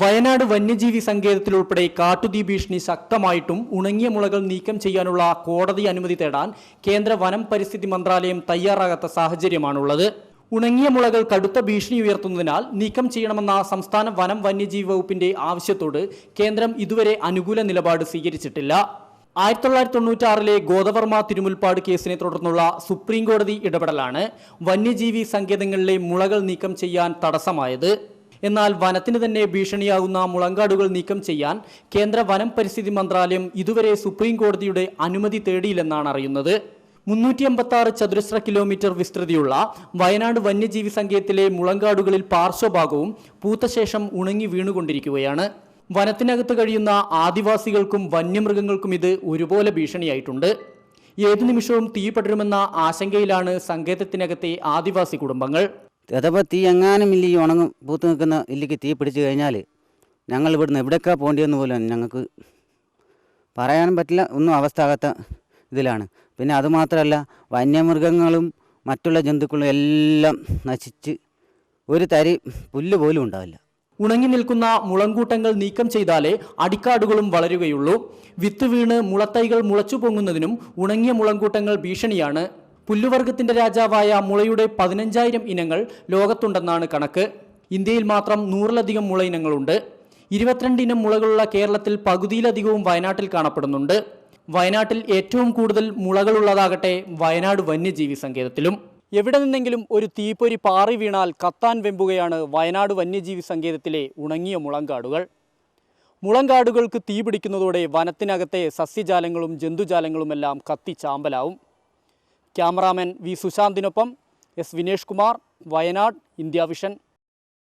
വയനാട് വന്യജീവി സങ്കേതത്തിൽ ഉൾപ്പെടെ കാട്ടുതീ ഭീഷണി ശക്തമായിട്ടും ഉണങ്ങിയ മുളകൾ നീക്കം ചെയ്യാനുള്ള കോടതി അനുമതി തേടാൻ കേന്ദ്ര വനം പരിസ്ഥിതി മന്ത്രാലയം തയ്യാറാകാത്ത സാഹചര്യമാണുള്ളത്. ഉണങ്ങിയ മുളകൾ കടുത്ത ഭീഷണി ഉയർത്തുന്നതിനാൽ നീക്കം ചെയ്യണമെന്ന സംസ്ഥാന വനം വന്യജീവി വകുപ്പിന്റെ ആവശ്യത്തോട് കേന്ദ്രം ഇതുവരെ അനുകൂല നിലപാട് സ്വീകരിച്ചിട്ടില്ല. ആയിരത്തി തൊള്ളായിരത്തി തൊണ്ണൂറ്റാറിലെ ഗോദവർമ്മ തിരുമുൽപ്പാട് കേസിനെ തുടർന്നുള്ള സുപ്രീം കോടതി ഇടപെടലാണ് വന്യജീവി സങ്കേതങ്ങളിലെ മുളകൾ നീക്കം ചെയ്യാൻ തടസ്സമായത്. എന്നാൽ വനത്തിന് തന്നെ ഭീഷണിയാകുന്ന മുളങ്കാടുകൾ നീക്കം ചെയ്യാൻ കേന്ദ്ര വനം പരിസ്ഥിതി മന്ത്രാലയം ഇതുവരെ സുപ്രീം കോടതിയുടെ അനുമതി തേടിയില്ലെന്നാണ് അറിയുന്നത്. മുന്നൂറ്റി അമ്പത്തി ചതുരശ്ര കിലോമീറ്റർ വിസ്തൃതിയുള്ള വയനാട് വന്യജീവി സങ്കേതത്തിലെ മുളങ്കാടുകളിൽ പാർശ്വഭാഗവും പൂത്തശേഷം ഉണങ്ങി വീണുകൊണ്ടിരിക്കുകയാണ്. വനത്തിനകത്ത് കഴിയുന്ന ആദിവാസികൾക്കും വന്യമൃഗങ്ങൾക്കും ഇത് ഒരുപോലെ ഭീഷണിയായിട്ടുണ്ട്. ഏതു നിമിഷവും തീ പടരുമെന്ന ആശങ്കയിലാണ് സങ്കേതത്തിനകത്തെ ആദിവാസി കുടുംബങ്ങൾ. അതപ്പോൾ തീ എങ്ങാനും ഇല്ലി ഉണങ്ങും പൂത്ത് നിൽക്കുന്ന ഇല്ലിക്ക് തീ പിടിച്ചു കഴിഞ്ഞാൽ ഞങ്ങൾ ഇവിടുന്ന് എവിടേക്കാണ് പോകേണ്ടിയെന്ന് പോലും ഞങ്ങൾക്ക് പറയാനും പറ്റില്ല. ഒന്നും അവസ്ഥ ആകാത്ത ഇതിലാണ്. പിന്നെ അതുമാത്രമല്ല വന്യമൃഗങ്ങളും മറ്റുള്ള ജന്തുക്കളും എല്ലാം നശിച്ച് ഒരു തരി പുല്ല് പോലും ഉണ്ടാവില്ല. ഉണങ്ങി നിൽക്കുന്ന മുളങ്കൂട്ടങ്ങൾ നീക്കം ചെയ്താലേ അടിക്കാടുകളും വളരുകയുള്ളൂ. വിത്ത് വീണ് മുളത്തൈകൾ മുളച്ചു പൊങ്ങുന്നതിനും ഉണങ്ങിയ മുളങ്കൂട്ടങ്ങൾ ഭീഷണിയാണ്. പുല്ലുവർഗത്തിന്റെ രാജാവായ മുളയുടെ പതിനഞ്ചായിരം ഇനങ്ങൾ ലോകത്തുണ്ടെന്നാണ് കണക്ക്. ഇന്ത്യയിൽ മാത്രം നൂറിലധികം മുള ഇനങ്ങളുണ്ട്. ഇരുപത്തിരണ്ട് ഇനം മുളകളുള്ള കേരളത്തിൽ പകുതിയിലധികവും വയനാട്ടിൽ കാണപ്പെടുന്നുണ്ട്. വയനാട്ടിൽ ഏറ്റവും കൂടുതൽ മുളകളുള്ളതാകട്ടെ വയനാട് വന്യജീവി സങ്കേതത്തിലും. എവിടെ നിന്നെങ്കിലും ഒരു തീപ്പൊരി പാറി വീണാൽ കത്താൻ വെമ്പുകയാണ് വയനാട് വന്യജീവി സങ്കേതത്തിലെ ഉണങ്ങിയ മുളങ്കാടുകൾ. മുളങ്കാടുകൾക്ക് തീ പിടിക്കുന്നതോടെ വനത്തിനകത്തെ സസ്യജാലങ്ങളും ജന്തുജാലങ്ങളുമെല്ലാം കത്തി ചാമ്പലാവും. Cameraman V സുശാന്തിനൊപ്പം S Vinesh Kumar Wayanad India Vision.